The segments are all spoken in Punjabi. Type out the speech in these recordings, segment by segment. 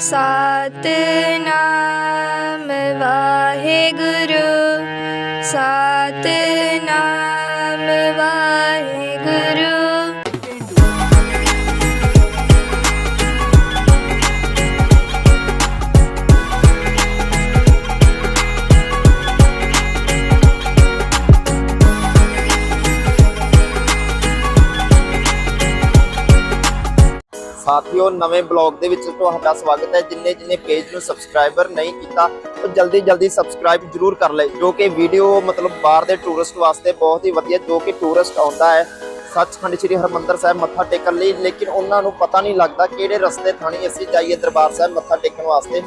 ਸਤਨਾਮ ਵਾਹਿਗੁਰੂ। ਸਾਥੀਓ ਨਵੇਂ ਬਲੌਗ ਦੇ ਵਿੱਚ। ਤੁਹਾਡਾ ਸਵਾਗਤ ਹੈ। ਜਿੰਨੇ ਜਿੰਨੇ ਪੇਜ ਨੂੰ ਸਬਸਕ੍ਰਾਈਬਰ ਨਹੀਂ ਕੀਤਾ, ਉਹ ਜਲਦੀ ਜਲਦੀ ਸਬਸਕ੍ਰਾਈਬ ਜਰੂਰ ਕਰ ਲੈ ਜੋ ਕਿ ਵੀਡੀਓ ਮਤਲਬ ਬਾਹਰ ਦੇ ਟੂਰਿਸਟ ਵਾਸਤੇ ਬਹੁਤ ਹੀ ਵਧੀਆ, ਜੋ ਕਿ ਟੂਰਿਸਟ ਆਉਂਦਾ ਹੈ। ਸੱਚਖੰਡ ਸ੍ਰੀ ਹਰਮੰਦਰ ਸਾਹਿਬ ਮੱਥਾ ਟੇਕਣ ਲਈ, ਲੇਕਿਨ ਉਹਨਾਂ ਨੂੰ ਪਤਾ ਨਹੀਂ ਲੱਗਦਾ ਕਿਹੜੇ ਰਸਤੇ ਥਾਣੀ ਅਸੀਂ ਜਾਈਏ ਦਰਬਾਰ ਸਾਹਿਬ ਮੱਥਾ ਟੇਕਣ ਵਾਸਤੇ,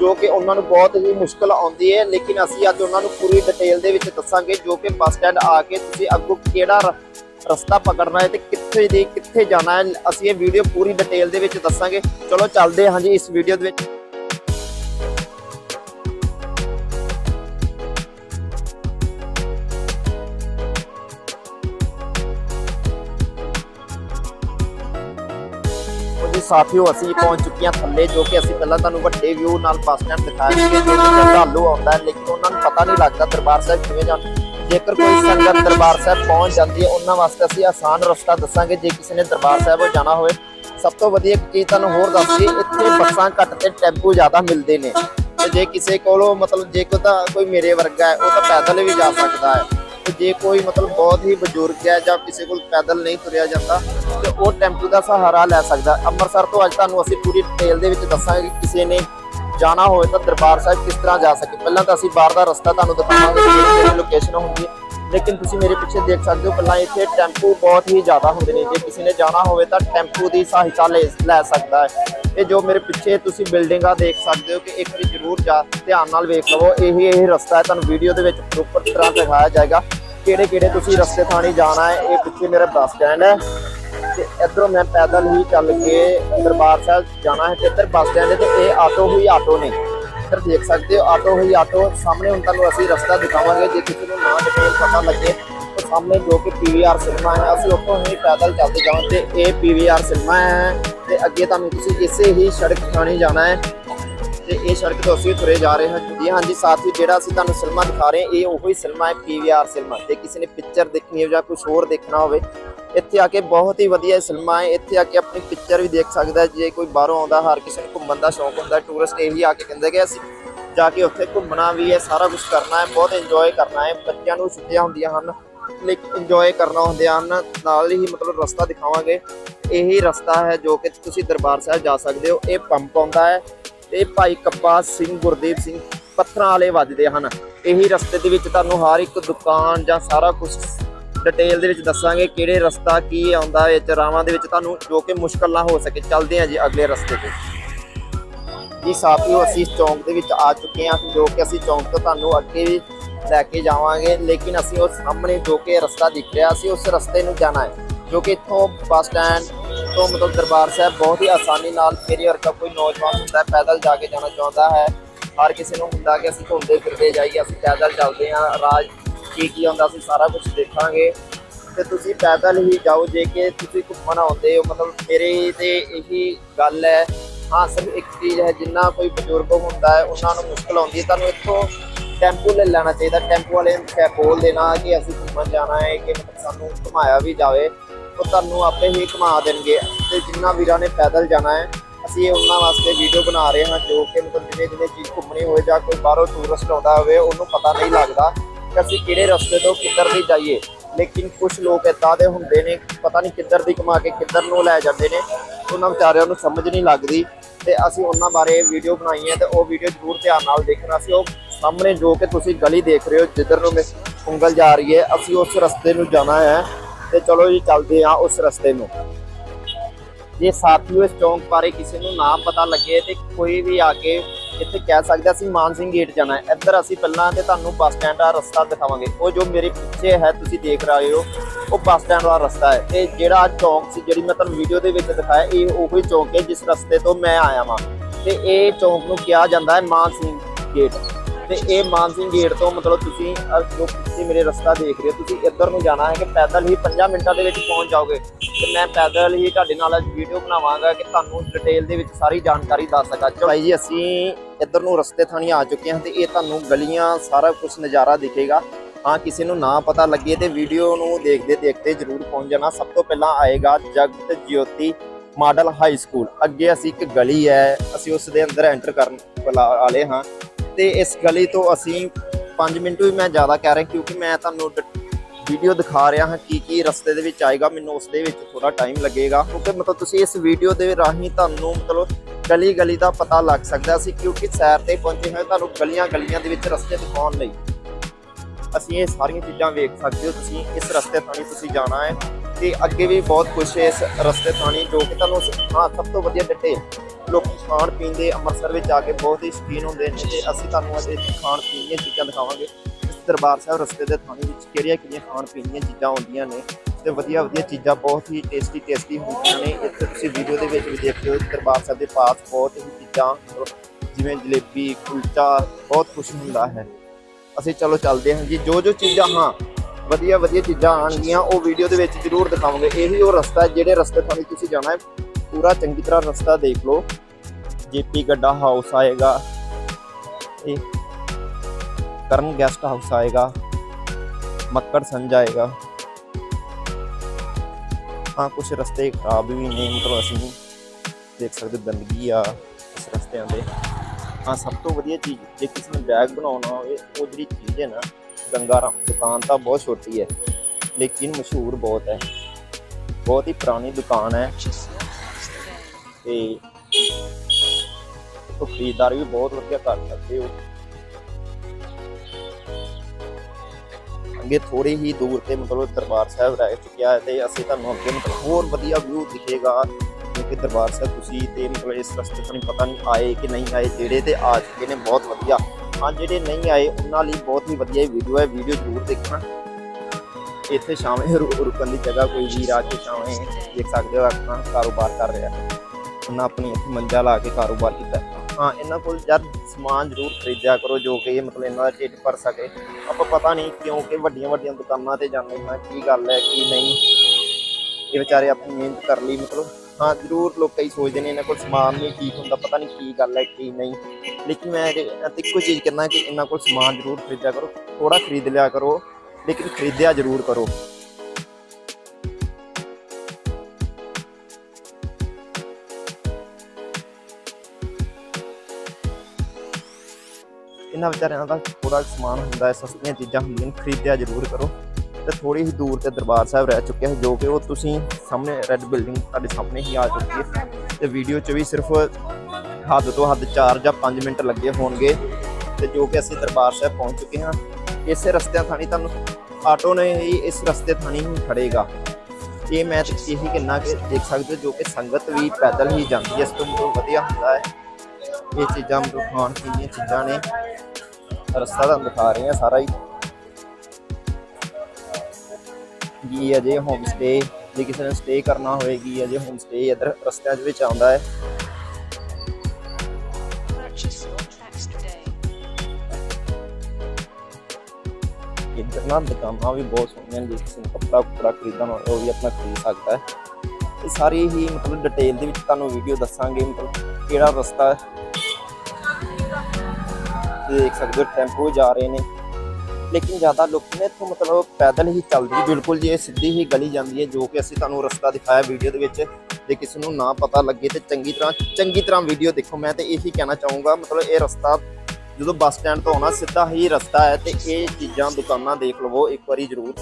ਜੋ ਕਿ ਉਹਨਾਂ ਨੂੰ ਬਹੁਤ ਹੀ ਮੁਸ਼ਕਲ ਆਉਂਦੀ ਹੈ। ਲੇਕਿਨ ਅਸੀਂ ਅੱਜ ਉਹਨਾਂ ਨੂੰ ਪੂਰੀ ਡਿਟੇਲ ਦੇ ਵਿੱਚ ਦੱਸਾਂਗੇ, ਜੋ ਕਿ ਬੱਸ ਸਟੈਂਡ ਆ ਕੇ ਤੁਸੀਂ ਅੱਗੋਂ ਕਿਹੜਾ ਰਸਤਾ ਪਕੜਨਾ ਹੈ ਤੇ ਕਿੱਥੇ ਦੀ, ਕਿੱਥੇ ਜਾਣਾ ਹੈ, ਅਸੀਂ ਇਹ ਵੀਡੀਓ ਪੂਰੀ ਡਿਟੇਲ ਦੇ ਵਿੱਚ ਦੱਸਾਂਗੇ। ਚਲੋ ਚੱਲਦੇ ਹਾਂ ਜੀ ਇਸ ਵੀਡੀਓ ਦੇ ਵਿੱਚ। ਉਹਦੇ ਸਾਥੀਓ, ਅਸੀਂ ਪਹੁੰਚ ਚੁੱਕੇ ਹਾਂ ਥੱਲੇ, ਜੋ ਕਿ ਅਸੀਂ ਪਹਿਲਾਂ ਤੁਹਾਨੂੰ ਵੱਡੇ ਵਿਊ ਨਾਲ ਬੱਸ ਸਟੈਂਡ ਦਿਖਾਇਆ ਸੀ ਕਿ ਜੋ ਢਾਲੂ ਆਉਂਦਾ ਹੈ, ਲੇਕਿਨ ਉਹਨਾਂ ਨੂੰ ਪਤਾ ਨਹੀਂ ਲੱਗਦਾ ਦਰਬਾਰ ਸਾਹਿਬ ਕਿਵੇਂ ਜਾਣਾ ਜੇਕਰ ਕੋਈ ਸੰਗਤ ਦਰਬਾਰ ਸਾਹਿਬ ਪਹੁੰਚ ਜਾਂਦੀ ਹੈ, ਉਹਨਾਂ ਵਾਸਤੇ ਅਸੀਂ ਆਸਾਨ ਰਸਤਾ ਦੱਸਾਂਗੇ, ਜੇ ਕਿਸੇ ਨੇ ਦਰਬਾਰ ਸਾਹਿਬ ਜਾਣਾ ਹੋਵੇ। ਸਭ ਤੋਂ ਵਧੀਆ ਇੱਕ ਚੀਜ਼ ਤੁਹਾਨੂੰ ਹੋਰ ਦੱਸਦੀ ਇੱਥੇ ਬੱਸਾਂ ਘੱਟ ਤੇ ਟੈਂਪੂ ਜ਼ਿਆਦਾ ਮਿਲਦੇ ਨੇ। ਤੇ ਜੇ ਕਿਸੇ ਕੋਲੋਂ ਮਤਲਬ ਜੇ ਕੋਈ ਤਾਂ ਕੋਈ ਮੇਰੇ ਵਰਗਾ ਹੈ, ਉਹ ਤਾਂ ਪੈਦਲ ਵੀ ਜਾ ਸਕਦਾ ਹੈ। ਤੇ ਜੇ ਕੋਈ ਮਤਲਬ ਬਹੁਤ ਹੀ ਬਜ਼ੁਰਗ ਹੈ ਜਾਂ ਕਿਸੇ ਕੋਲ ਪੈਦਲ ਨਹੀਂ ਤੁਰਿਆ ਜਾਂਦਾ, ਤੇ ਉਹ ਟੈਂਪੂ ਦਾ ਸਹਾਰਾ ਲੈ ਸਕਦਾ। ਅੰਮ੍ਰਿਤਸਰ ਤੋਂ ਅੱਜ ਤੁਹਾਨੂੰ ਅਸੀਂ ਪੂਰੀ ਡਿਟੇਲ ਦੇ ਵਿੱਚ ਦੱਸਾਂਗੇ ਕਿ ਕਿਸੇ ਨੇ ਜਾਣਾ ਹੋਵੇ ਤਾਂ ਦਰਬਾਰ ਸਾਹਿਬ ਕਿਸ ਤਰ੍ਹਾਂ ਜਾ ਸਕੇ? ਪਹਿਲਾਂ ਤਾਂ ਅਸੀਂ ਬਾਹਰ ਦਾ ਰਸਤਾ ਤੁਹਾਨੂੰ ਦਿਖਾਵਾਂਗੇ ਕਿ ਕਿਹੜੀ ਲੋਕੇਸ਼ਨ ਹੁੰਦੀ ਹੈ। ਲੇਕਿਨ ਤੁਸੀਂ ਮੇਰੇ ਪਿੱਛੇ ਦੇਖ ਸਕਦੇ ਹੋ, ਪਹਿਲਾਂ ਇੱਥੇ ਟੈਂਪੂ ਬਹੁਤ ਹੀ ਜ਼ਿਆਦਾ ਹੁੰਦੇ ਨੇ। ਜੇ ਕਿਸੇ ਨੇ ਜਾਣਾ ਹੋਵੇ ਤਾਂ ਟੈਂਪੂ ਦੀ ਸਹਾਇਤਾ ਲੈ ਲੈ ਸਕਦਾ ਹੈ। ਇਹ ਜੋ ਮੇਰੇ ਪਿੱਛੇ ਤੁਸੀਂ ਬਿਲਡਿੰਗਾਂ ਦੇਖ ਸਕਦੇ ਹੋ ਕਿ ਇੱਕ ਵਾਰੀ ਜ਼ਰੂਰ ਜਾ, ਧਿਆਨ ਨਾਲ ਵੇਖ ਲਵੋ। ਇਹੀ ਇਹ ਰਸਤਾ ਹੈ, ਤੁਹਾਨੂੰ ਵੀਡੀਓ ਦੇ ਵਿੱਚ ਪ੍ਰੋਪਰ ਤਰ੍ਹਾਂ ਦਿਖਾਇਆ ਜਾਏਗਾ। ਕਿਹੜੇ ਕਿਹੜੇ ਤੁਸੀਂ ਰਸਤੇ ਥਾਣੀ ਜਾਣਾ ਹੈ, ਇਹ ਪਿੱਛੇ ਮੇਰਾ ਬੱਸ ਸਟੈਂਡ ਹੈ। ਤੇ ਇਧਰੋਂ ਮੈਂ ਪੈਦਲ ਹੀ ਚੱਲ ਕੇ ਦਰਬਾਰ ਸਾਹਿਬ ਜਾਣਾ ਹੈ ਤੇ ਇੱਧਰ ਬੱਸ ਸਟੈਂਡ ਹੈ ਤੇ ਇਹ ਆਟੋ ਹੀ ਆਟੋ ਨੇ। ਇੱਧਰ ਦੇਖ ਸਕਦੇ ਹੋ, ਆਟੋ ਹੀ ਆਟੋ। ਸਾਹਮਣੇ ਹੁਣ ਤੁਹਾਨੂੰ ਅਸੀਂ ਰਸਤਾ ਦਿਖਾਵਾਂਗੇ, ਜੇ ਕਿਸੇ ਨੂੰ ਨਾ ਡਿਟੇਲ ਪਤਾ ਲੱਗੇ ਤਾਂ ਸਾਹਮਣੇ ਜੋ ਕਿ ਪੀਵੀਆਰ ਸਿਨੇਮਾ ਹੈ, ਅਸੀਂ ਉੱਥੋਂ ਹੀ ਪੈਦਲ ਚੱਲਦੇ ਜਾਵਾਂਗੇ ਤੇ ਇਹ ਪੀਵੀਆਰ ਸਿਨੇਮਾ ਹੈ ਤੇ ਅੱਗੇ ਤੁਹਾਨੂੰ ਤੁਸੀਂ ਇਸੇ ਹੀ ਸੜਕ ਥਾਣੀ ਜਾਣਾ ਹੈ ਤੇ ਇਹ ਸੜਕ ਤੋਂ ਅਸੀਂ ਤੁਰੇ ਜਾ ਰਹੇ ਹਾਂ। ਜੀ ਹਾਂਜੀ ਸਾਥੀ, ਜਿਹੜਾ ਅਸੀਂ ਤੁਹਾਨੂੰ ਸਿਨੇਮਾ ਦਿਖਾ ਰਹੇ ਹਾਂ, ਇਹ ਉਹੀ ਸਿਨੇਮਾ ਹੈ ਪੀਵੀਆਰ ਸਿਨੇਮਾ। ਜੇ ਕਿਸੇ ਨੇ ਪਿਕਚਰ ਦੇਖਣੀ ਹੋ ਜਾਂ ਕੁਝ ਹੋਰ ਦੇਖਣਾ ਹੋਵੇ ਇੱਥੇ ਆ ਕੇ ਬਹੁਤ ਹੀ ਵਧੀਆ ਸਿਨੇਮਾ ਹੈ। ਇੱਥੇ ਆ ਕੇ ਆਪਣੀ ਪਿਕਚਰ ਵੀ ਦੇਖ ਸਕਦਾ ਜੇ ਕੋਈ ਬਾਹਰੋਂ ਆਉਂਦਾ, ਹਰ ਕਿਸੇ ਨੂੰ ਘੁੰਮਣ ਦਾ ਸ਼ੌਂਕ ਹੁੰਦਾ ਟੂਰਿਸਟ ਇਹੀ ਆ ਕੇ ਕਹਿੰਦੇ ਕਿ ਅਸੀਂ ਜਾ ਕੇ ਉੱਥੇ ਘੁੰਮਣਾ ਵੀ ਹੈ, ਸਾਰਾ ਕੁਝ ਕਰਨਾ ਹੈ, ਬਹੁਤ ਇੰਜੋਏ ਕਰਨਾ ਹੈ। ਬੱਚਿਆਂ ਨੂੰ ਛੁੱਟੀਆਂ ਹੁੰਦੀਆਂ ਹਨ ਲੇਕਿਨ ਇੰਜੋਏ ਕਰਨਾ ਹੁੰਦੇ ਹਨ। ਨਾਲ ਹੀ ਮਤਲਬ ਰਸਤਾ ਦਿਖਾਵਾਂਗੇ। ਇਹੀ ਰਸਤਾ ਹੈ ਜੋ ਕਿ ਤੁਸੀਂ ਦਰਬਾਰ ਸਾਹਿਬ ਜਾ ਸਕਦੇ ਹੋ। ਇਹ ਪੰਪ ਆਉਂਦਾ ਹੈ ਤੇ ਭਾਈ ਕੱਪਾ ਸਿੰਘ, ਗੁਰਦੀਪ ਸਿੰਘ ਪੱਥਰਾਂ ਵਾਲੇ ਵੱਜਦੇ ਹਨ। ਇਹੀ ਰਸਤੇ ਦੇ ਵਿੱਚ ਤੁਹਾਨੂੰ ਹਰ ਇੱਕ ਦੁਕਾਨ ਜਾਂ ਸਾਰਾ ਕੁਝ ਡਿਟੇਲ ਦੇ ਵਿੱਚ ਦੱਸਾਂਗੇ ਕਿਹੜੇ ਰਸਤਾ ਕੀ ਆਉਂਦਾ ਵਿੱਚ ਰਾਵਾਂ ਦੇ ਵਿੱਚ ਤੁਹਾਨੂੰ ਜੋ ਕਿ ਮੁਸ਼ਕਲ ਨਾ ਹੋ ਸਕੇ, ਚੱਲਦੇ ਹਾਂ ਜੀ ਅਗਲੇ ਰਸਤੇ ਤੇ। ਜੀ ਸਾਥੀਓ, ਅਸੀਂ ਚੌਂਕ ਦੇ ਵਿੱਚ ਆ ਚੁੱਕੇ ਹਾਂ ਜੋ ਕਿ ਅਸੀਂ ਚੌਂਕ ਤੋਂ ਤੁਹਾਨੂੰ ਅੱਗੇ ਵੀ ਲੈ ਕੇ ਜਾਵਾਂਗੇ, ਲੇਕਿਨ ਅਸੀਂ ਉਸ ਸਾਹਮਣੇ ਜੋ ਕਿ ਰਸਤਾ ਦਿਖ ਰਿਹਾ ਸੀ ਉਸ ਰਸਤੇ ਨੂੰ ਜਾਣਾ ਹੈ, ਜੋ ਕਿ ਇੱਥੋਂ ਬੱਸ ਸਟੈਂਡ ਤੋਂ ਮਤਲਬ ਦਰਬਾਰ ਸਾਹਿਬ ਬਹੁਤ ਹੀ ਆਸਾਨੀ ਨਾਲ ਮੇਰੇ ਵਰਗਾ ਕੋਈ ਨੌਜਵਾਨ ਹੁੰਦਾ ਹੈ, ਪੈਦਲ ਜਾ ਕੇ ਜਾਣਾ ਚਾਹੁੰਦਾ ਹੈ। ਹਰ ਕਿਸੇ ਨੂੰ ਹੁੰਦਾ ਕਿ ਅਸੀਂ ਘੁੰਮਦੇ ਫਿਰਦੇ ਜਾਈਏ, ਅਸੀਂ ਪੈਦਲ ਚੱਲਦੇ ਹਾਂ ਰਾਜ ਕੀ ਕੀ ਹੁੰਦਾ ਅਸੀਂ ਸਾਰਾ ਕੁਝ ਦੇਖਾਂਗੇ। ਤੇ ਤੁਸੀਂ ਪੈਦਲ ਹੀ ਜਾਓ, ਜੇ ਕਿ ਤੁਸੀਂ ਘੁੰਮਣ ਆਉਂਦੇ ਹੋ, ਮਤਲਬ ਮੇਰੇ ਤੇ ਇਹੀ ਗੱਲ ਹੈ। ਹਾਂ, ਸਿਰਫ ਇੱਕ ਚੀਜ਼ ਹੈ, ਜਿੰਨਾ ਕੋਈ ਬਜ਼ੁਰਗ ਹੁੰਦਾ ਹੈ, ਉਹਨਾਂ ਨੂੰ ਮੁਸ਼ਕਲ ਆਉਂਦੀ ਹੈ। ਤੁਹਾਨੂੰ ਇੱਥੋਂ ਟੈਂਪੂ ਲੈ ਲੈਣਾ ਚਾਹੀਦਾ। ਟੈਂਪੂ ਵਾਲੇ ਨੂੰ ਕਹਿ ਬੋਲ ਦੇਣਾ ਕਿ ਅਸੀਂ ਘੁੰਮਣ ਜਾਣਾ ਹੈ, ਕਿ ਸਾਨੂੰ ਘੁਮਾਇਆ ਵੀ ਜਾਵੇ। ਉਹ ਤੁਹਾਨੂੰ ਆਪੇ ਹੀ ਘੁਮਾ ਦੇਣਗੇ। ਤੇ ਜਿੰਨਾ ਵੀਰਾਂ ਨੇ ਪੈਦਲ ਜਾਣਾ ਹੈ, ਅਸੀਂ ਉਹਨਾਂ ਵਾਸਤੇ ਵੀਡੀਓ ਬਣਾ ਰਹੇ ਹਾਂ, ਜੋ ਕਿ ਮਤਲਬ ਜਿਵੇਂ ਜਿਵੇਂ ਚੀਜ਼ ਘੁੰਮਣੀ ਹੋਵੇ ਜਾਂ ਕੋਈ ਬਾਹਰੋਂ ਟੂਰਿਸਟ ਆਉਂਦਾ ਹੋਵੇ, ਉਹਨੂੰ ਪਤਾ ਨਹੀਂ ਲੱਗਦਾ। ਅਸੀਂ ਕਿਹੜੇ ਰਸਤੇ ਤੋਂ ਕਿੱਧਰ ਦੀ ਜਾਈਏ, ਲੇਕਿਨ ਕੁਝ ਲੋਕ ਏਦਾਂ ਦੇ ਹੁੰਦੇ ਨੇ, ਪਤਾ ਨਹੀਂ ਕਿੱਧਰ ਦੀ ਘੁਮਾ ਕੇ ਕਿੱਧਰ ਨੂੰ ਲੈ ਜਾਂਦੇ ਨੇ, ਉਹਨਾਂ ਵਿਚਾਰਿਆਂ ਨੂੰ ਸਮਝ ਨਹੀਂ ਲੱਗਦੀ ਤੇ ਅਸੀਂ ਉਹਨਾਂ ਬਾਰੇ ਵੀਡੀਓ ਬਣਾਈ ਹੈ ਤੇ ਉਹ ਵੀਡੀਓ ਜ਼ਰੂਰ ਧਿਆਨ ਨਾਲ ਦੇਖਣਾ। ਸੀ ਉਹ ਸਾਹਮਣੇ ਜੋ ਕਿ ਤੁਸੀਂ ਗਲੀ ਦੇਖ ਰਹੇ ਹੋ, ਜਿੱਧਰ ਨੂੰ ਮੈਂ ਉਂਗਲ ਜਾ ਰਹੀ ਹੈ, ਅਸੀਂ ਉਸ ਰਸਤੇ ਨੂੰ ਜਾਣਾ ਹੈ ਤੇ ਚਲੋ ਜੀ, ਚੱਲਦੇ ਹਾਂ ਉਸ ਰਸਤੇ ਨੂੰ। ਜੇ ਸਾਥੀਓ ਇਸ ਚੌਂਕ ਬਾਰੇ ਕਿਸੇ ਨੂੰ ਨਾ ਪਤਾ ਲੱਗੇ ਤੇ ਕੋਈ ਵੀ ਆ ਕੇ ਇੱਥੇ ਕਹਿ ਸਕਦਾ ਅਸੀਂ ਮਾਨ ਸਿੰਘ ਗੇਟ ਜਾਣਾ ਹੈ। ਇੱਧਰ ਅਸੀਂ ਪਹਿਲਾਂ ਤੇ ਤੁਹਾਨੂੰ ਬੱਸ ਸਟੈਂਡ ਦਾ ਰਸਤਾ ਦਿਖਾਵਾਂਗੇ। ਉਹ ਜੋ ਮੇਰੇ ਪਿੱਛੇ ਹੈ, ਤੁਸੀਂ ਦੇਖ ਰਹੇ ਹੋ, ਉਹ ਬੱਸ ਸਟੈਂਡ ਦਾ ਰਸਤਾ ਹੈ। ਤੇ ਜਿਹੜਾ ਚੌਂਕ ਸੀ, ਜਿਹੜੀ ਮੈਂ ਤੁਹਾਨੂੰ ਵੀਡੀਓ ਦੇ ਵਿੱਚ ਦਿਖਾਇਆ, ਇਹ ਉਹੀ ਚੌਂਕ ਹੈ ਜਿਸ ਰਸਤੇ ਤੋਂ ਮੈਂ ਆਇਆ ਵਾਂ। ਤੇ ਇਹ ਚੌਂਕ ਨੂੰ ਕਿਹਾ ਜਾਂਦਾ ਹੈ ਮਾਨ ਸਿੰਘ ਗੇਟ ਤੇ ਇਹ ਮਾਨ ਸਿੰਘ ਗੇਟ ਤੋਂ ਮਤਲਬ ਤੁਸੀਂ, ਅਹ ਤੁਸੀਂ ਮੇਰੇ ਰਸਤਾ ਦੇਖ ਰਹੇ ਹੋ, ਤੁਸੀਂ ਇੱਧਰ ਨੂੰ ਜਾਣਾ ਹੈ ਕਿ ਪੈਦਲ ਹੀ 5 ਮਿੰਟਾਂ ਦੇ ਵਿੱਚ ਪਹੁੰਚ ਜਾਓਗੇ। ਤੇ ਮੈਂ ਪੈਦਲ ਹੀ ਤੁਹਾਡੇ ਨਾਲ ਵੀਡੀਓ ਬਣਾਵਾਂਗਾ ਕਿ ਤੁਹਾਨੂੰ ਡਿਟੇਲ ਦੇ ਵਿੱਚ ਸਾਰੀ ਜਾਣਕਾਰੀ ਦੱਸ ਸਕਾਂ। ਚਲੋ ਭਾਈ ਜੀ, ਅਸੀਂ ਇੱਧਰ ਨੂੰ ਰਸਤੇ ਥਾਣੀ ਆ ਚੁੱਕੇ ਹਾਂ ਤੇ ਇਹ ਤੁਹਾਨੂੰ ਗਲੀਆਂ ਸਾਰਾ ਕੁਝ ਨਜ਼ਾਰਾ ਦਿਖੇਗਾ। ਹਾਂ, ਕਿਸੇ ਨੂੰ ਨਾ ਪਤਾ ਲੱਗੇ ਤੇ ਵੀਡੀਓ ਨੂੰ ਦੇਖਦੇ ਦੇਖਦੇ ਜਰੂਰ ਪਹੁੰਚ ਜਾਣਾ। ਸਭ ਤੋਂ ਪਹਿਲਾਂ ਆਏਗਾ ਜਗਤ ਜਯੋਤੀ ਮਾਡਲ ਹਾਈ ਸਕੂਲ। ਅੱਗੇ ਅਸੀਂ ਇੱਕ ਗਲੀ ਹੈ, ਅਸੀਂ ਉਸ ਦੇ ਅੰਦਰ ਐਂਟਰ ਕਰਨ ਵਾਲਾ- ਵਾਲੇ ਹਾਂ। ਤੇ ਇਸ ਗਲੀ ਤੋਂ ਅਸੀਂ 5 ਮਿੰਟ ਵੀ ਮੈਂ ਜ਼ਿਆਦਾ ਕਹਿ ਰਿਹਾ ਕਿਉਂਕਿ ਮੈਂ ਤੁਹਾਨੂੰ ਵੀਡੀਓ ਦਿਖਾ ਰਿਹਾ ਹਾਂ ਕੀ ਕੀ ਰਸਤੇ ਦੇ ਵਿੱਚ ਆਏਗਾ। ਮੈਨੂੰ ਉਸ ਦੇ ਵਿੱਚ ਥੋੜਾ ਟਾਈਮ ਲੱਗੇਗਾ। ਕਿਉਂਕਿ ਮਤਲਬ ਤੁਸੀਂ ਇਸ ਵੀਡੀਓ ਦੇ ਰਾਹੀਂ ਤੁਹਾਨੂੰ ਮਤਲਬ ਗਲੀ ਗਲੀ ਦਾ ਪਤਾ ਲੱਗ ਸਕਦਾ ਸੀ ਕਿਉਂਕਿ ਸੈਰ ਤੇ ਪਹੁੰਚੇ ਹੋਏ ਤੁਹਾਨੂੰ ਗਲੀਆਂ ਗਲੀਆਂ ਦੇ ਵਿੱਚ ਰਸਤੇ ਦਿਖਾਉਣ ਲਈ। ਅਸੀਂ ਇਹ ਸਾਰੀਆਂ ਚੀਜ਼ਾਂ ਵੇਖ ਸਕਦੇ ਹੋ। ਤੁਸੀਂ ਇਸ ਰਸਤੇ ਥਾਣੀ ਤੁਸੀਂ ਜਾਣਾ ਹੈ। ਤੇ ਅੱਗੇ ਵੀ ਬਹੁਤ ਕੁਝ ਇਸ ਰਸਤੇ ਥਾਣੀ ਜੋ ਕਿ ਤੁਹਾਨੂੰ ਹਾਂ, ਸਭ ਤੋਂ ਵਧੀਆ ਡਿਟੇਲ ਲੋਕੀ ਖਾਣ ਪੀਣ ਦੇ ਅੰਮ੍ਰਿਤਸਰ ਵਿੱਚ ਆ ਕੇ ਬਹੁਤ ਹੀ ਸ਼ੌਕੀਨ ਹੁੰਦੇ ਨੇ ਤੇ ਅਸੀਂ ਤੁਹਾਨੂੰ ਅੱਜ ਇੱਥੇ ਖਾਣ ਪੀਣ ਦੀਆਂ ਚੀਜ਼ਾਂ ਦਿਖਾਵਾਂਗੇ। ਦਰਬਾਰ ਸਾਹਿਬ ਰਸਤੇ ਦੇ ਥਾਣੀ ਵਿੱਚ ਕਿਹੜੀਆਂ ਕਿਹੜੀਆਂ ਖਾਣ ਪੀਣ ਦੀਆਂ ਚੀਜ਼ਾਂ ਆਉਂਦੀਆਂ ਨੇ ਤੇ ਵਧੀਆ ਵਧੀਆ ਚੀਜ਼ਾਂ ਬਹੁਤ ਹੀ ਟੇਸਟੀ ਟੇਸਟੀ ਹੁੰਦੀਆਂ ਨੇ। ਇੱਥੇ ਤੁਸੀਂ ਵੀਡੀਓ ਦੇ ਵਿੱਚ ਵੀ ਦੇਖਦੇ ਹੋ ਦਰਬਾਰ ਸਾਹਿਬ ਦੇ ਪਾਸ ਬਹੁਤ ਹੀ ਚੀਜ਼ਾਂ, ਜਿਵੇਂ ਜਲੇਬੀ, ਕੁਲਚਾ, ਬਹੁਤ ਕੁਝ ਹੁੰਦਾ ਹੈ। ਅਸੀਂ ਚਲੋ ਚੱਲਦੇ ਹਾਂ ਜੀ। ਜੋ ਜੋ ਚੀਜ਼ਾਂ, ਹਾਂ ਵਧੀਆ ਵਧੀਆ ਚੀਜ਼ਾਂ ਆਣਗੀਆਂ ਉਹ ਵੀਡੀਓ ਦੇ ਵਿੱਚ ਜ਼ਰੂਰ ਦਿਖਾਵਾਂਗੇ। ਇਹੀ ਉਹ ਰਸਤਾ ਜਿਹੜੇ ਰਸਤੇ ਤੋਂ ਤੁਸੀਂ ਜਾਣਾ ਹੈ, ਪੂਰਾ ਚੰਗੀ ਤਰ੍ਹਾਂ ਰਸਤਾ ਦੇਖ ਲਓ। ਜੇਪੀ ਗੱਡਾ ਹਾਊਸ ਆਏਗਾ। ਇਹ ਕਰਨ ਗੈਸਟ ਹਾਊਸ ਆਏਗਾ। ਮੱਕੜ ਸੰਜ ਆਏਗਾ। ਹਾਂ ਕੁਝ ਰਸਤੇ ਖਰਾਬ ਵੀ ਨੇ, ਮਤਲਬ ਅਸੀਂ ਦੇਖ ਸਕਦੇ ਹੋ ਗੰਦਗੀ ਆ ਇਸ ਰਸਤਿਆਂ ਦੇ ਹਾਂ, ਸਭ ਤੋਂ ਵਧੀਆ ਚੀਜ਼ ਜੇ ਕਿਸੇ ਨੇ ਬੈਗ ਬਣਾਉਣਾ ਹੋਵੇ, ਉਹ ਜਿਹੜੀ ਚੀਜ਼ ਹੈ ਨਾ, ਗੰਗਾ ਰਾਮ, ਦੁਕਾਨ ਤਾਂ ਬਹੁਤ ਛੋਟੀ ਹੈ, ਲੇਕਿਨ ਮਸ਼ਹੂਰ ਬਹੁਤ ਹੈ। ਬਹੁਤ ਹੀ ਪੁਰਾਣੀ ਦੁਕਾਨ ਹੈ। ਤੇ ਤੋਂ ਖਰੀਦਦਾਰੀ ਵੀ ਬਹੁਤ ਵਧੀਆ ਕਰ ਸਕਦੇ ਹੋ। ਅੱਗੇ ਥੋੜੀ ਹੀ ਦੂਰ ਤੇ ਮਤਲਬ ਦਰਬਾਰ ਸਾਹਿਬ ਰਹਿ ਚੁੱਕਿਆ ਹੈ ਤੇ ਅਸੀਂ ਤੁਹਾਨੂੰ ਅੱਗੇ ਮਤਲਬ ਹੋਰ ਵਧੀਆ ਵਿਊ ਦਿਖੇਗਾ। ਕਿਉਂਕਿ ਦਰਬਾਰ ਸਾਹਿਬ, ਤੁਸੀਂ ਤੇ ਮਤਲਬ ਇਸ ਰਸਤੇ ਤੋਂ ਪਤਾ ਨਹੀਂ ਆਏ ਕਿ ਨਹੀਂ ਆਏ, ਜਿਹੜੇ ਤੇ ਆ ਚੁੱਕੇ ਨੇ, ਬਹੁਤ ਵਧੀਆ। ਹਾਂ, ਜਿਹੜੇ ਨਹੀਂ ਆਏ, ਉਹਨਾਂ ਲਈ ਬਹੁਤ ਹੀ ਵਧੀਆ ਵੀਡੀਓ ਹੈ। ਵੀਡੀਓ ਜ਼ਰੂਰ ਦੇਖਣਾ। ਇੱਥੇ ਸ਼ਾਮੇ ਰੁ- ਰੁਕਣ ਦੀ ਜਗ੍ਹਾ ਕੋਈ ਵੀਰ ਆ ਕੇ ਸ਼ਾਮੇ ਦੇਖ ਸਕਦੇ ਹੋ, ਆਪਣਾ ਕਾਰੋਬਾਰ ਕਰ ਰਿਹਾ। ਉਹਨਾਂ ਆਪਣੀ ਇੱਥੇ ਮੰਜਾ ਲਾ ਕੇ ਕਾਰੋਬਾਰ ਕੀਤਾ। ਹਾਂ, ਇਹਨਾਂ ਕੋਲ ਜਦ ਸਮਾਨ ਜ਼ਰੂਰ ਖਰੀਦਿਆ ਕਰੋ, ਜੋ ਕਿ ਮਤਲਬ ਇਹਨਾਂ ਦਾ ਢਿੱਡ ਭਰ ਸਕੇ। ਆਪਾਂ ਪਤਾ ਨਹੀਂ ਕਿਉਂਕਿ ਵੱਡੀਆਂ ਵੱਡੀਆਂ ਦੁਕਾਨਾਂ ਤੇ ਜਾਂਦੇ ਹਾਂ, ਕੀ ਗੱਲ ਹੈ, ਕੀ ਨਹੀਂ। ਇਹ ਵਿਚਾਰੇ ਆਪਣੀ ਮਿਹਨਤ ਕਰ ਲਈ, ਮਤਲਬ ਹਾਂ, ਜ਼ਰੂਰ ਲੋਕ ਕਈ ਸੋਚਦੇ ਨੇ, ਇਹਨਾਂ ਕੋਲ ਸਮਾਨ ਨਹੀਂ ਠੀਕ ਹੁੰਦਾ, ਪਤਾ ਨਹੀਂ ਕੀ ਗੱਲ ਹੈ, ਕੀ ਨਹੀਂ। ਲੇਕਿਨ ਮੈਂ ਇਹਦੇ ਅਤੇ ਇੱਕੋ ਚੀਜ਼ ਕਹਿੰਦਾ ਕਿ ਇਹਨਾਂ ਕੋਲ ਸਮਾਨ ਜ਼ਰੂਰ ਖਰੀਦਿਆ ਕਰੋ ਥੋੜਾ ਖਰੀਦ ਲਿਆ ਕਰੋ, ਲੇਕਿਨ ਖਰੀਦਿਆ ਜ਼ਰੂਰ ਕਰੋ। ਇਹਨਾਂ ਵਿਚਾਰਿਆਂ ਦਾ ਥੋੜਾ ਸਮਾਨ ਹੁੰਦਾ ਹੈ, ਸਸਤੀਆਂ ਚੀਜ਼ਾਂ ਹੁੰਦੀਆਂ ਨੇ, ਖਰੀਦਿਆ ਜ਼ਰੂਰ ਕਰੋ। ਤੇ ਥੋੜੀ ਹੀ ਦੂਰ ਤੇ ਦਰਬਾਰ ਸਾਹਿਬ ਰਹਿ ਚੁੱਕਿਆ ਹੈ ਜੋ ਕਿ ਉਹ ਤੁਸੀਂ ਸਾਹਮਣੇ ਰੈੱਡ ਬਿਲਡਿੰਗ ਤੁਹਾਡੇ ਸਾਹਮਣੇ ਹੀ ਆ ਚੁੱਕੀ ਹੈ। ਤੇ ਵੀਡੀਓ 'ਚ ਵੀ ਸਿਰਫ ਹੱਦ ਤੋਂ ਹੱਦ 4 ਜਾਂ 5 ਮਿੰਟ ਲੱਗੇ ਹੋਣਗੇ। ਤੇ ਜੋ ਕਿ ਅਸੀਂ ਦਰਬਾਰ ਸਾਹਿਬ ਪਹੁੰਚ ਚੁੱਕੇ ਹਾਂ। ਇਸੇ ਰਸਤੇ ਥਾਣੀ ਤੁਹਾਨੂੰ ਆਟੋ ਨੇ ਹੀ ਇਸ ਰਸਤੇ ਥਾਣੀ ਹੀ ਖੜੇਗਾ ਇਹ ਮੈਂ ਤੇ ਇਹੀ ਕਿੰਨਾ ਕਿ ਦੇਖ ਸਕਦੇ ਹੋ ਜੋ ਕਿ ਸੰਗਤ ਵੀ ਪੈਦਲ ਹੀ ਜਾਂਦੀ ਹੈ, ਇਸ ਤੋਂ ਬਹੁਤ ਵਧੀਆ ਹੁੰਦਾ ਹੈ। ਇਹ ਚੀਜ਼ਾਂ ਮਤਲਬ ਖਾਣ ਪੀਣ ਦੀਆਂ ਚੀਜ਼ਾਂ ਨੇ। ਰਸਤਾ ਤੁਹਾਨੂੰ ਦਿਖਾ ਰਹੇ ਹਾਂ ਸਾਰਾ ਹੀ। ਜੀ ਅਜੇ ਹੋਮ ਸਟੇ ਜੇ ਕਿਸੇ ਨੇ ਸਟੇ ਕਰਨਾ ਹੋਏਗੀ ਅਜੇ ਹੋਮ ਸਟੇ ਇਧਰ ਰਸਤਿਆਂ ਦੇ ਵਿੱਚ ਆਉਂਦਾ ਹੈ. ਇੱਧਰ ਨਾ ਦੁਕਾਨਾਂ ਵੀ ਬਹੁਤ ਸੋਹਣੀਆਂ ਨੇ ਜੇ ਕਿਸੇ ਨੂੰ ਕੱਪੜਾ ਕੁਪੜਾ ਖਰੀਦਣਾ ਹੋਵੇ ਉਹ ਵੀ ਆਪਣਾ ਖਰੀਦ ਸਕਦਾ ਹੈ। ਇਹ ਸਾਰੀ ਹੀ ਮਤਲਬ ਡਿਟੇਲ ਦੇ ਵਿੱਚ ਤੁਹਾਨੂੰ ਵੀਡੀਓ ਦੱਸਾਂਗੇ ਮਤਲਬ ਕਿਹੜਾ ਰਸਤਾ ਹੈ। ਇਹ ਦੇਖ ਸਕਦੇ ਹੋ ਟੈਂਪੋ ਜਾ ਰਹੇ ਨੇ। ਲੇਕਿਨ ਜ਼ਿਆਦਾ ਲੋਕੀ ਨੇ ਇੱਥੋਂ ਮਤਲਬ ਪੈਦਲ ਹੀ ਚੱਲਦੀ ਬਿਲਕੁਲ ਜੀ, ਇਹ ਸਿੱਧੀ ਹੀ ਗਲੀ ਜਾਂਦੀ ਹੈ, ਜੋ ਕਿ ਅਸੀਂ ਤੁਹਾਨੂੰ ਰਸਤਾ ਦਿਖਾਇਆ ਵੀਡੀਓ ਦੇ ਵਿੱਚ। ਜੇ ਕਿਸੇ ਨੂੰ ਨਾ ਪਤਾ ਲੱਗੇ ਤੇ ਚੰਗੀ ਤਰ੍ਹਾਂ ਚੰਗੀ ਤਰ੍ਹਾਂ ਵੀਡੀਓ ਦੇਖੋ। ਮੈਂ ਤੇ ਇਹੀ ਕਹਿਣਾ ਚਾਹੂੰਗਾ, ਮਤਲਬ ਇਹ ਰਸਤਾ ਜਦੋਂ ਬੱਸ ਸਟੈਂਡ ਤੋਂ ਆਉਣਾ, ਸਿੱਧਾ ਹੀ ਰਸਤਾ ਹੈ ਤੇ ਇਹ ਚੀਜ਼ਾਂ ਦੁਕਾਨਾਂ ਦੇਖ ਲਵੋ, ਇੱਕ ਵਾਰੀ ਜ਼ਰੂਰ।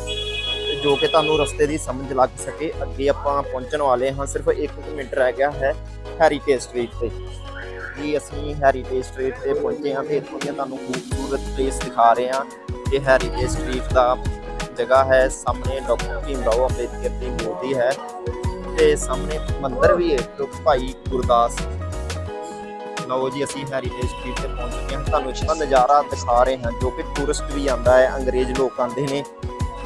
ਜੋ ਕਿ ਤੁਹਾਨੂੰ ਰਸਤੇ ਦੀ ਸਮਝ ਲੱਗ ਸਕੇ, ਅੱਗੇ ਆਪਾਂ ਪਹੁੰਚਣ ਵਾਲੇ ਹਾਂ। ਸਿਰਫ 1 ਮਿੰਟ ਰਹਿ ਗਿਆ ਹੈ ਹੈਰੀਟੇਜ ਸਟਰੀਟ ਤੇ। ਜੀ, ਅਸੀਂ ਹੈਰੀਟੇਜ ਸਟਰੀਟ ਤੇ ਪਹੁੰਚੇ ਹਾਂ ਤੇ ਇੱਥੋਂ ਦੀਆਂ ਤੁਹਾਨੂੰ ਖੂਬਸੂਰਤ ਪਲੇਸ ਦਿਖਾ ਰਹੇ ਹਾਂ। ਇਹ ਹੈਰੀਟੇਜ ਸਟਰੀਟ ਦਾ ਜਗ੍ਹਾ ਹੈ। ਸਾਹਮਣੇ ਡਾਕਟਰ ਭੀਮ ਰਾਓ ਅੰਬੇਦਕਰ ਦੀ ਮੂਰਤੀ ਹੈ ਤੇ ਸਾਹਮਣੇ ਮੰਦਿਰ ਵੀ ਹੈ ਜੋ ਭਾਈ ਗੁਰਦਾਸ। ਲਓ ਜੀ, ਅਸੀਂ ਹੈਰੀਟੇਜ ਸਟਰੀਟ ਤੇ ਪਹੁੰਚ ਗਏ ਹਾਂ। ਤੁਹਾਨੂੰ ਇਸ ਦਾ ਨਜ਼ਾਰਾ ਦਿਖਾ ਰਹੇ ਹਾਂ ਜੋ ਕਿ ਟੂਰਿਸਟ ਵੀ ਆਂਦਾ ਹੈ, ਅੰਗਰੇਜ਼ ਲੋਕ ਆਂਦੇ ਨੇ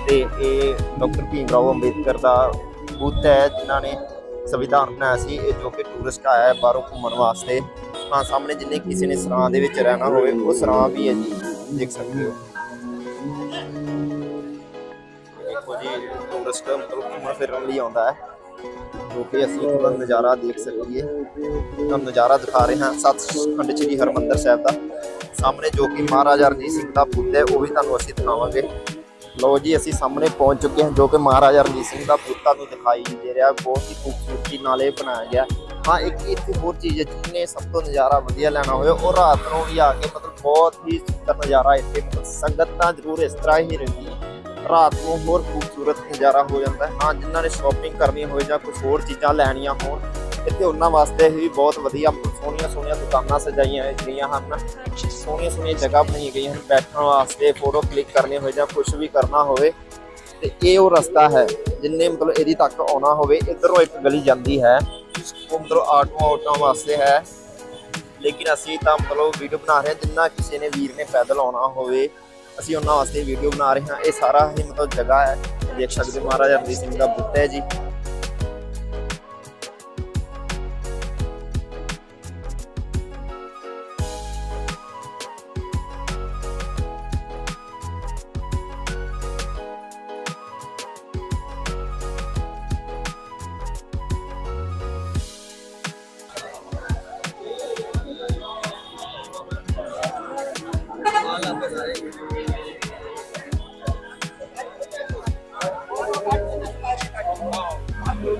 ਤੇ ਇਹ ਡਾਕਟਰ ਭੀਮ ਰਾਓ ਅੰਬੇਦਕਰ ਦਾ ਬੁੱਤ ਹੈ, ਜਿਨ੍ਹਾਂ ਨੇ ਸੰਵਿਧਾਨ ਬਣਾਇਆ ਸੀ ਇਹ ਜੋ ਕਿ ਟੂਰਿਸਟ ਆਇਆ ਹੈ ਬਾਹਰੋਂ ਘੁੰਮਣ ਵਾਸਤੇ। ਹਾਂ ਸਾਹਮਣੇ ਜਿੰਨੇ ਕਿਸੇ ਨੇ ਸਰਾਂ ਦੇ ਵਿੱਚ ਰਹਿਣਾ ਹੋਵੇ, ਉਹ ਸਰਾਂ ਵੀ ਹੈ ਜੀ, ਦੇਖ ਸਕਦੇ ਹੋ। ਟੂਰਿਸਟ ਮਤਲਬ ਘੁੰਮਣ ਫਿਰਨ ਲਈ ਆਉਂਦਾ ਹੈ, ਜੋ ਕਿ ਅਸੀਂ ਉਹਦਾ ਨਜ਼ਾਰਾ ਦੇਖ ਸਕੀਏ। ਤੁਹਾਨੂੰ ਨਜ਼ਾਰਾ ਦਿਖਾ ਰਹੇ ਹਾਂ ਸੱਚਖੰਡ ਸ੍ਰੀ ਹਰਮੰਦਰ ਸਾਹਿਬ ਦਾ। ਸਾਹਮਣੇ ਜੋ ਕਿ ਮਹਾਰਾਜਾ ਰਣਜੀਤ ਸਿੰਘ ਦਾ ਪੁੱਤ ਹੈ, ਉਹ ਵੀ ਤੁਹਾਨੂੰ ਅਸੀਂ ਦਿਖਾਵਾਂਗੇ। ਲਓ ਜੀ, ਅਸੀਂ ਸਾਹਮਣੇ ਪਹੁੰਚ ਚੁੱਕੇ ਹਾਂ, ਜੋ ਕਿ ਮਹਾਰਾਜਾ ਰਣਜੀਤ ਸਿੰਘ ਦਾ ਪੁੱਤ ਤੁਹਾਨੂੰ ਦਿਖਾਈ ਦੇ ਰਿਹਾ, ਬਹੁਤ ਹੀ ਖੂਬਸੂਰਤੀ ਨਾਲ ਇਹ ਬਣਾਇਆ ਗਿਆ ਹਾਂ। ਇੱਕ ਇੱਥੇ ਹੋਰ ਚੀਜ਼ ਹੈ ਜਿਹਨੇ ਸਭ ਤੋਂ ਨਜ਼ਾਰਾ ਵਧੀਆ ਲੈਣਾ ਹੋਵੇ, ਉਹ ਰਾਤ ਨੂੰ ਵੀ ਆ ਕੇ ਮਤਲਬ ਬਹੁਤ ਹੀ ਸੁੰਦਰ ਨਜ਼ਾਰਾ ਇੱਥੇ, ਮਤਲਬ ਸੰਗਤ ਤਾਂ ਜ਼ਰੂਰ ਇਸ ਤਰ੍ਹਾਂ ਹੀ ਰਹਿੰਦੀ ਹੈ ਰਾਤ ਨੂੰ ਹੋਰ ਖੂਬਸੂਰਤ ਨਜ਼ਾਰਾ ਹੋ ਜਾਂਦਾ ਹੈ। ਹਾਂ, ਜਿਨ੍ਹਾਂ ਨੇ ਸ਼ਾਪਿੰਗ ਕਰਨੀ ਹੋਵੇ ਜਾਂ ਕੁਝ ਹੋਰ ਚੀਜ਼ਾਂ ਲੈਣੀਆਂ ਹੋਣ, ਇੱਥੇ ਉਹਨਾਂ ਵਾਸਤੇ ਵੀ ਬਹੁਤ ਵਧੀਆ ਸੋਹਣੀਆਂ ਸੋਹਣੀਆਂ ਦੁਕਾਨਾਂ ਸਜਾਈਆਂ ਗਈਆਂ ਹਨ। ਸੋਹਣੀਆਂ ਸੋਹਣੀਆਂ ਜਗ੍ਹਾ ਬਣਾਈਆਂ ਗਈਆਂ ਹਨ। ਬੈਠਣ ਵਾਸਤੇ ਫੋਟੋ ਕਲਿੱਕ ਕਰਨੀ ਹੋਵੇ ਜਾਂ ਕੁਝ ਵੀ ਕਰਨਾ ਹੋਵੇ, ਤੇ ਇਹ ਉਹ ਰਸਤਾ ਹੈ ਜਿੰਨੇ ਮਤਲਬ ਇਹਦੀ ਤੱਕ ਆਉਣਾ ਹੋਵੇ, ਇਧਰੋਂ ਇੱਕ ਗਲੀ ਜਾਂਦੀ ਹੈ। ਉਹ ਮਤਲਬ ਆਟੋ ਆਟੋਆਂ ਵਾਸਤੇ ਹੈ। ਲੇਕਿਨ ਅਸੀਂ ਤਾਂ ਮਤਲਬ ਵੀਡੀਓ ਬਣਾ ਰਹੇ ਹਾਂ, ਜਿੰਨਾ ਕਿਸੇ ਨੇ ਵੀਰ ਨੇ ਪੈਦਲ ਆਉਣਾ ਹੋਵੇ ਅਸੀਂ ਉਹਨਾਂ ਵਾਸਤੇ ਵੀਡੀਓ ਬਣਾ ਰਹੇ ਹਾਂ। ਇਹ ਸਾਰਾ ਹੀ ਮਤਲਬ ਜਗ੍ਹਾ ਹੈ। ਦੇਖ ਸਕਦੇ ਮਹਾਰਾਜਾ ਰਣਜੀਤ ਸਿੰਘ ਦਾ ਬੁੱਤ ਹੈ ਜੀ।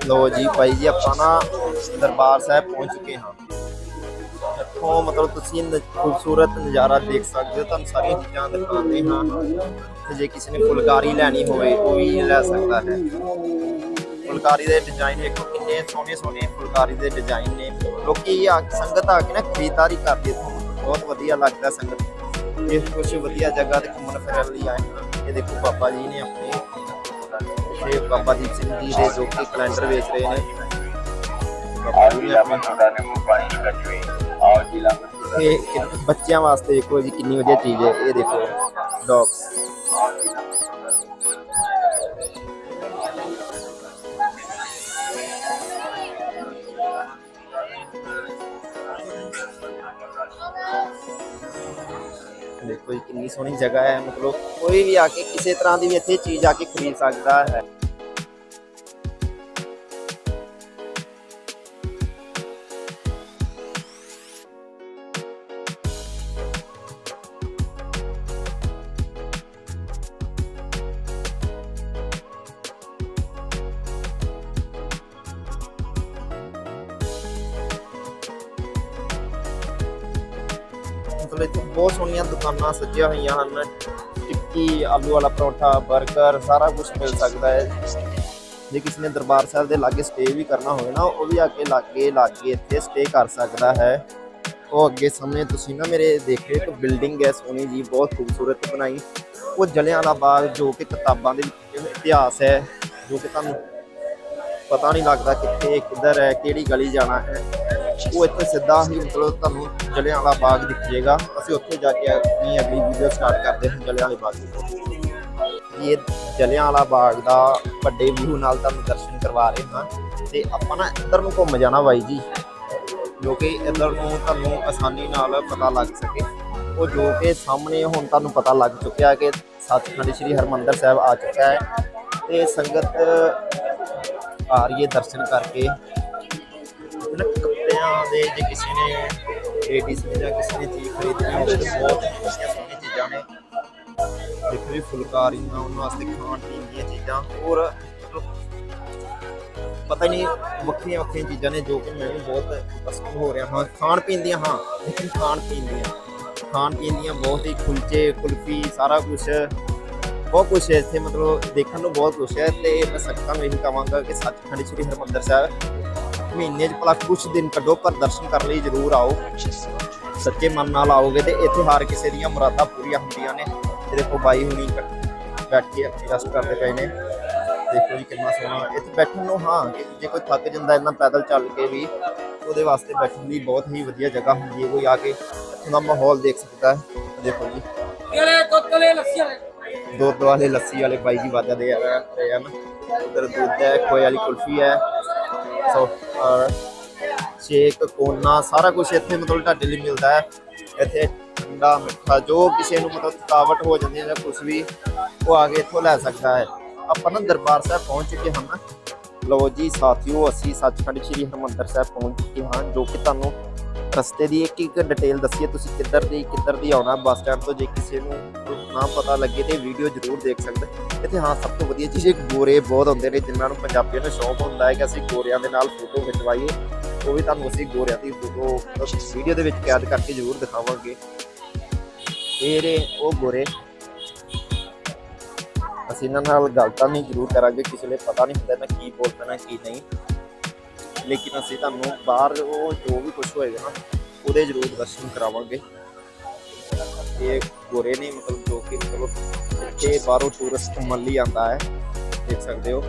ਲੋ ਜੀ, ਭਾਈ ਜੀ, ਆਪਾਂ ਨਾ ਦਰਬਾਰ ਸਾਹਿਬ ਪਹੁੰਚ ਚੁੱਕੇ ਹਾਂ। ਇੱਥੋਂ ਮਤਲਬ ਤੁਸੀਂ ਖੂਬਸੂਰਤ ਨਜ਼ਾਰਾ ਦੇਖ ਸਕਦੇ ਹੋ, ਤੁਹਾਨੂੰ ਸਾਰੀਆਂ ਚੀਜ਼ਾਂ ਦਿਖਾਉਂਦੇ ਹਾਂ। ਤੇ ਜੇ ਕਿਸੇ ਨੇ ਫੁਲਕਾਰੀ ਲੈਣੀ ਹੋਵੇ, ਉਹ ਵੀ ਲੈ ਸਕਦਾ ਹੈ। ਫੁਲਕਾਰੀ ਦੇ ਡਿਜ਼ਾਈਨ ਵੇਖੋ, ਕਿੰਨੇ ਸੋਹਣੇ ਸੋਹਣੇ ਫੁਲਕਾਰੀ ਦੇ ਡਿਜ਼ਾਈਨ ਨੇ। ਲੋਕੀ ਆ ਸੰਗਤ ਆ ਕੇ ਨਾ ਖਰੀਦਦਾਰੀ ਕਰਦੇ ਹੈ ਬਹੁਤ ਵਧੀਆ ਲੱਗਦਾ ਸੰਗਤ। ਇਹ ਕੁਝ ਵਧੀਆ ਜਗ੍ਹਾ ਤੇ ਘੁੰਮਣ ਫਿਰਨ ਲਈ ਆਏ ਹਾਂ। ਇਹ ਦੇਖੋ, ਬਾਬਾ ਜੀ ਨੇ ਆਪਣੇ ਇਹ ਬਾਬਾ ਦੀਪ ਸਿੰਘ ਜੀ ਦੇ ਜੋ ਕਿ ਕੈਲੰਡਰ ਵੇਚ ਰਹੇ ਨੇ ਬਾਬਾ ਜੀ ਨੇ ਆਪਣੇ ਇਹ ਕਿ- ਬੱਚਿਆਂ ਵਾਸਤੇ ਦੇਖੋ ਜੀ ਕਿੰਨੀ ਵਧੀਆ ਚੀਜ਼ ਹੈ ਇਹ ਦੇਖੋ ਡੌਗਸ ਦੇਖੋ ਜੀ ਕਿੰਨੀ ਸੋਹਣੀ ਜਗ੍ਹਾ ਹੈ ਮਤਲਬ ਕੋਈ ਵੀ ਆ ਕੇ ਕਿਸੇ ਤਰ੍ਹਾਂ ਦੀ ਵੀ ਇੱਥੇ ਚੀਜ਼ ਆ ਕੇ ਖਰੀਦ ਸਕਦਾ ਹੈ ਮਤਲਬ ਬਹੁਤ ਸੋਹਣੀਆਂ ਦੁਕਾਨਾਂ ਸੱਜੀਆਂ ਹੋਈਆਂ ਹਨ। ਟਿੱਕੀ, ਆਲੂ ਵਾਲਾ ਪਰੌਂਠਾ 버ਗਰ ਸਾਰਾ ਕੁਝ ਮਿਲ ਸਕਦਾ ਹੈ। ਜੇ ਕਿਸੇ ਨੇ ਦਰਬਾਰ ਸਾਹਿਬ ਦੇ ਲਾਗੇ ਸਟੇ ਵੀ ਕਰਨਾ ਹੋਵੇ ਨਾ, ਉਹ ਵੀ ਆ ਕੇ ਲਾਗੇ ਲਾਗੇ ਇੱਥੇ ਸਟੇ ਕਰ ਸਕਦਾ ਹੈ। ਉਹ ਅੱਗੇ ਸਾਹਮਣੇ ਤੁਸੀਂ ਨਾ ਮੇਰੇ ਦੇਖ ਰਹੇ ਇੱਕ ਬਿਲਡਿੰਗ ਹੈ ਸੋਹਣੀ ਜੀ, ਬਹੁਤ ਖੂਬਸੂਰਤ ਬਣਾਈ। ਉਹ ਜਲਿਆਂਵਾਲਾ ਬਾਗ ਜੋ ਕਿ ਕਿਤਾਬਾਂ ਦੇ ਵਿੱਚ ਇਤਿਹਾਸ ਹੈ, ਜੋ ਕਿ ਤੁਹਾਨੂੰ ਪਤਾ ਨਹੀਂ ਲੱਗਦਾ ਕਿੱਥੇ, ਕਿੱਧਰ ਹੈ, ਕਿਹੜੀ ਗਲੀ ਜਾਣਾ ਹੈ। ਉਹ ਇੱਥੇ ਸਿੱਧਾ ਹੀ ਮਤਲਬ ਤੁਹਾਨੂੰ ਜਲਿਆਂਵਾਲਾ ਬਾਗ ਦਿਖ ਜਾਏਗਾ ਅਸੀਂ ਉੱਥੇ ਜਾ ਕੇ ਆਪਣੀ ਅਗਲੀ ਵੀਡੀਓ ਸਟਾਰਟ ਕਰਦੇ ਹਾਂ ਜਲਿਆਂਵਾਲੇ ਬਾਗ ਦੀ ਇਹ ਜਲਿਆਂਵਾਲਾ ਬਾਗ ਦਾ ਵੱਡੇ ਵਿਊ ਨਾਲ ਤੁਹਾਨੂੰ ਦਰਸ਼ਨ ਕਰਵਾ ਰਹੇ ਹਾਂ। ਤੇ ਆਪਾਂ ਨਾ ਇੱਧਰ ਨੂੰ ਘੁੰਮ ਜਾਣਾ ਬਾਈ ਜੀ। ਜੋ ਕਿ ਇੱਧਰ ਨੂੰ ਤੁਹਾਨੂੰ ਆਸਾਨੀ ਨਾਲ ਪਤਾ ਲੱਗ ਸਕੇ। ਉਹ ਜੋ ਕਿ ਸਾਹਮਣੇ ਹੁਣ ਤੁਹਾਨੂੰ ਪਤਾ ਲੱਗ ਚੁੱਕਿਆ ਕਿ ਸੱਚਖੰਡ ਸ੍ਰੀ ਹਰਮੰਦਰ ਸਾਹਿਬ ਆ ਚੁੱਕਾ ਹੈ। ਤੇ ਸੰਗਤ ਆ ਰਹੀ ਹੈ ਦਰਸ਼ਨ ਕਰਕੇ। ਨਾ ਦੇ ਜੇ ਕਿਸੇ ਨੇ ਲੇਡੀਜ਼ ਨੇ ਜਾਂ ਕਿਸੇ ਨੇ ਚੀਜ਼ ਖਰੀਦਣੀ ਹੋਵੇ ਤਾਂ ਬਹੁਤ ਵਧੀਆ ਸੋਹਣੀਆਂ ਚੀਜ਼ਾਂ ਨੇ। ਦੇਖੋ ਵੀ ਫੁਲਕਾਰੀਆਂ ਉਹਨਾਂ ਵਾਸਤੇ ਖਾਣ ਪੀਣ ਦੀਆਂ ਚੀਜ਼ਾਂ, ਹੋਰ ਪਤਾ ਨਹੀਂ, ਵੱਖਰੀਆਂ ਵੱਖਰੀਆਂ ਚੀਜ਼ਾਂ ਨੇ ਜੋ ਕਿ ਮੈਂ ਵੀ ਬਹੁਤ ਪਸੰਦ ਹੋ ਰਿਹਾ ਹਾਂ। ਖਾਣ ਪੀਣ ਦੀਆਂ, ਹਾਂ, ਲੇਕਿਨ ਖਾਣ ਪੀਣ ਦੀਆਂ। ਖਾਣ ਪੀਣ ਦੀਆਂ ਬਹੁਤ ਹੀ ਕੁਲਚੇ, ਕੁਲਫੀ, ਸਾਰਾ ਕੁਝ ਬਹੁਤ ਕੁਝ ਹੈ ਇੱਥੇ, ਮਤਲਬ ਦੇਖਣ ਨੂੰ ਬਹੁਤ ਕੁਝ ਹੈ ਤੇ ਮੈਂ ਸੰਗਤਾਂ ਨੂੰ ਇਹੀ ਕਹਾਂਗਾ ਕਿ ਸੱਚਖੰਡ ਸ੍ਰੀ ਹਰਿਮੰਦਰ ਸਾਹਿਬ ਮਹੀਨੇ 'ਚ ਭਲਾ ਕੁਝ ਦਿਨ ਕੱਢੋ, ਪਰ ਦਰਸ਼ਨ ਕਰਨ ਲਈ ਜ਼ਰੂਰ ਆਓ। ਸੱਚੇ ਮਨ ਨਾਲ ਆਓਗੇ ਤੇ ਇੱਥੇ ਹਰ ਕਿਸੇ ਦੀਆਂ ਮੁਰਾਦਾਂ ਪੂਰੀਆਂ ਹੁੰਦੀਆਂ ਨੇ। ਤੇ ਦੇਖੋ ਬਾਈ ਹੁਣੀ ਬੈਠ ਕੇ ਆਪਣੀ ਰੈਸਟ ਕਰਦੇ ਪਏ ਨੇ। ਦੇਖੋ ਜੀ ਕਿੰਨਾ ਸੋਹਣਾ। ਇੱਥੇ ਬੈਠਣ ਨੂੰ ਹਾਂ, ਜੇ ਕੋਈ ਥੱਕ ਜਾਂਦਾ ਇੰਨਾ ਪੈਦਲ ਚੱਲ ਕੇ ਵੀ, ਉਹਦੇ ਵਾਸਤੇ ਬੈਠਣ ਦੀ ਬਹੁਤ ਹੀ ਵਧੀਆ ਜਗ੍ਹਾ ਹੁੰਦੀ ਹੈ। ਕੋਈ ਆ ਕੇ ਇੱਥੋਂ ਦਾ ਮਾਹੌਲ ਦੇਖ ਸਕਦਾ ਹੈ। ਦੇਖੋ ਜੀ। ਦੁੱਧ ਵਾਲੇ ਲੱਸੀ ਵਾਲੇ ਬਾਈ ਜੀ ਵਾਜਾ ਦੇ ਆ ਰਹੇ ਹਨ ਉਧਰ ਦੁੱਧ ਹੈ, ਖੋਏ ਵਾਲੀ ਕੁਲਫੀ ਹੈ। ਸੋ ਸ਼ੇਕ ਕੋਨਾ, ਸਾਰਾ ਕੁਝ ਇੱਥੇ ਮਤਲਬ ਤੁਹਾਡੇ ਲਈ ਮਿਲਦਾ ਹੈ। ਇੱਥੇ ਠੰਡਾ, ਮਿੱਠਾ, ਜੋ ਕਿਸੇ ਨੂੰ ਮਤਲਬ ਥਕਾਵਟ ਹੋ ਜਾਂਦੀ ਹੈ ਜਾਂ ਕੁਝ ਵੀ, ਉਹ ਆ ਕੇ ਇੱਥੋਂ ਲੈ ਸਕਦਾ ਹੈ। ਆਪਾਂ ਨਾ ਦਰਬਾਰ ਸਾਹਿਬ ਪਹੁੰਚ ਚੁੱਕੇ ਹਾਂ ਲਓ ਜੀ, ਸਾਥੀਓ, ਅਸੀਂ ਸੱਚਖੰਡ ਸ੍ਰੀ ਹਰਿਮੰਦਰ ਸਾਹਿਬ ਪਹੁੰਚ ਚੁੱਕੇ ਹਾਂ, ਜੋ ਕਿ ਤੁਹਾਨੂੰ ਰਸਤੇ ਦੀ ਇੱਕ ਇੱਕ ਡਿਟੇਲ ਦੱਸੀਏ, ਤੁਸੀਂ ਕਿੱਧਰ ਦੀ ਕਿੱਧਰ ਦੀ ਆਉਣਾ, ਬੱਸ ਸਟੈਂਡ ਤੋਂ ਜੇ ਕਿਸੇ ਨੂੰ ਨਾ ਪਤਾ ਲੱਗੇ ਤੇ ਵੀਡੀਓ ਜ਼ਰੂਰ ਦੇਖ ਸਕਦੇ। ਇੱਥੇ ਹਾਂ, ਸਭ ਤੋਂ ਵਧੀਆ ਚੀਜ਼ ਇਹ ਗੋਰੇ ਬਹੁਤ ਹੁੰਦੇ ਨੇ, ਜਿਨ੍ਹਾਂ ਨੂੰ ਪੰਜਾਬੀਆਂ ਨੂੰ ਸ਼ੌਕ ਹੁੰਦਾ ਹੈ ਕਿ ਅਸੀਂ ਗੋਰਿਆਂ ਦੇ ਨਾਲ ਫੋਟੋ ਖਿਚਵਾਈਏ। ਉਹ ਵੀ ਤੁਹਾਨੂੰ ਅਸੀਂ ਗੋਰਿਆਂ ਦੀ ਫੋਟੋ ਵੀਡੀਓ ਦੇ ਵਿੱਚ ਕੈਦ ਕਰਕੇ ਜ਼ਰੂਰ ਦਿਖਾਵਾਂਗੇ। ਇਹ ਉਹ ਗੋਰੇ, ਅਸੀਂ ਇਹਨਾਂ ਨਾਲ ਗੱਲ ਤਾਂ ਨਹੀਂ ਜ਼ਰੂਰ ਕਰਾਂਗੇ, ਕਿਸੇ ਲਈ ਪਤਾ ਨਹੀਂ ਹੁੰਦਾ ਮੈਂ ਕੀ ਬੋਲ ਪੈਣਾ ਕੀ ਨਹੀਂ। ਲੇਕਿਨ ਅਸੀਂ ਤੁਹਾਨੂੰ ਬਾਹਰ ਉਹ ਜੋ ਵੀ ਕੁਝ ਹੋਏਗਾ ਨਾ, ਉਹਦੇ ਜ਼ਰੂਰ ਦਰਸ਼ਨ ਕਰਾਵਾਂਗੇ। ਇਹ ਗੋਰੇ ਨੇ ਮਤਲਬ ਜੋ ਕਿ ਮਤਲਬ ਇੱਥੇ ਬਾਹਰੋਂ ਟੂਰਿਸਟ ਘੁੰਮਣ ਆਂਦਾ ਹੈ, ਦੇਖ ਸਕਦੇ ਹੋ।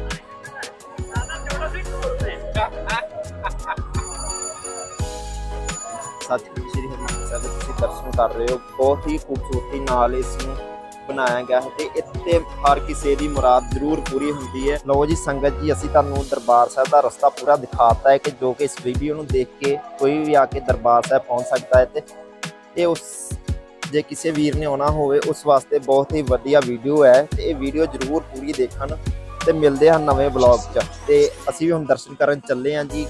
ਸੱਚਖੰਡ ਸ੍ਰੀ ਹਰਿਮੰਦਰ ਸਾਹਿਬ ਦੇ ਤੁਸੀਂ ਦਰਸ਼ਨ ਕਰ ਰਹੇ ਹੋ। ਬਹੁਤ ਹੀ ਖੂਬਸੂਰਤੀ ਨਾਲ ਇਸ ਨੂੰ ਬਣਾਇਆ ਗਿਆ ਹੈ ਤੇ ਇੱਥੇ ਹਰ ਕਿਸੇ ਦੀ ਮੁਰਾਦ ਜ਼ਰੂਰ ਪੂਰੀ ਹੁੰਦੀ ਹੈ। ਲਓ ਜੀ ਸੰਗਤ ਜੀ, ਅਸੀਂ ਤੁਹਾਨੂੰ ਦਰਬਾਰ ਸਾਹਿਬ ਦਾ ਰਸਤਾ ਪੂਰਾ ਦਿਖਾਤਾ ਹੈ ਕਿ ਜੋ ਕਿ ਇਸ ਵੀਡੀਓ ਨੂੰ ਦੇਖ ਕੇ ਕੋਈ ਵੀ ਆ ਕੇ ਦਰਬਾਰ ਸਾਹਿਬ ਪਹੁੰਚ ਸਕਦਾ ਹੈ ਤੇ ਇਹ ਉਸ ਜੇ ਕਿਸੇ ਵੀਰ ਨੇ ਆਉਣਾ ਹੋਵੇ, ਉਸ ਵਾਸਤੇ ਬਹੁਤ ਹੀ ਵਧੀਆ ਵੀਡੀਓ ਹੈ। ਤੇ ਇਹ ਵੀਡੀਓ ਜ਼ਰੂਰ ਪੂਰੀ ਦੇਖਣ ਤੇ ਮਿਲਦੇ ਹਾਂ ਨਵੇਂ ਬਲੌਗ 'ਚ। ਤੇ ਅਸੀਂ ਵੀ ਹੁਣ ਦਰਸ਼ਨ ਕਰਨ ਚੱਲੇ ਹਾਂ ਜੀ।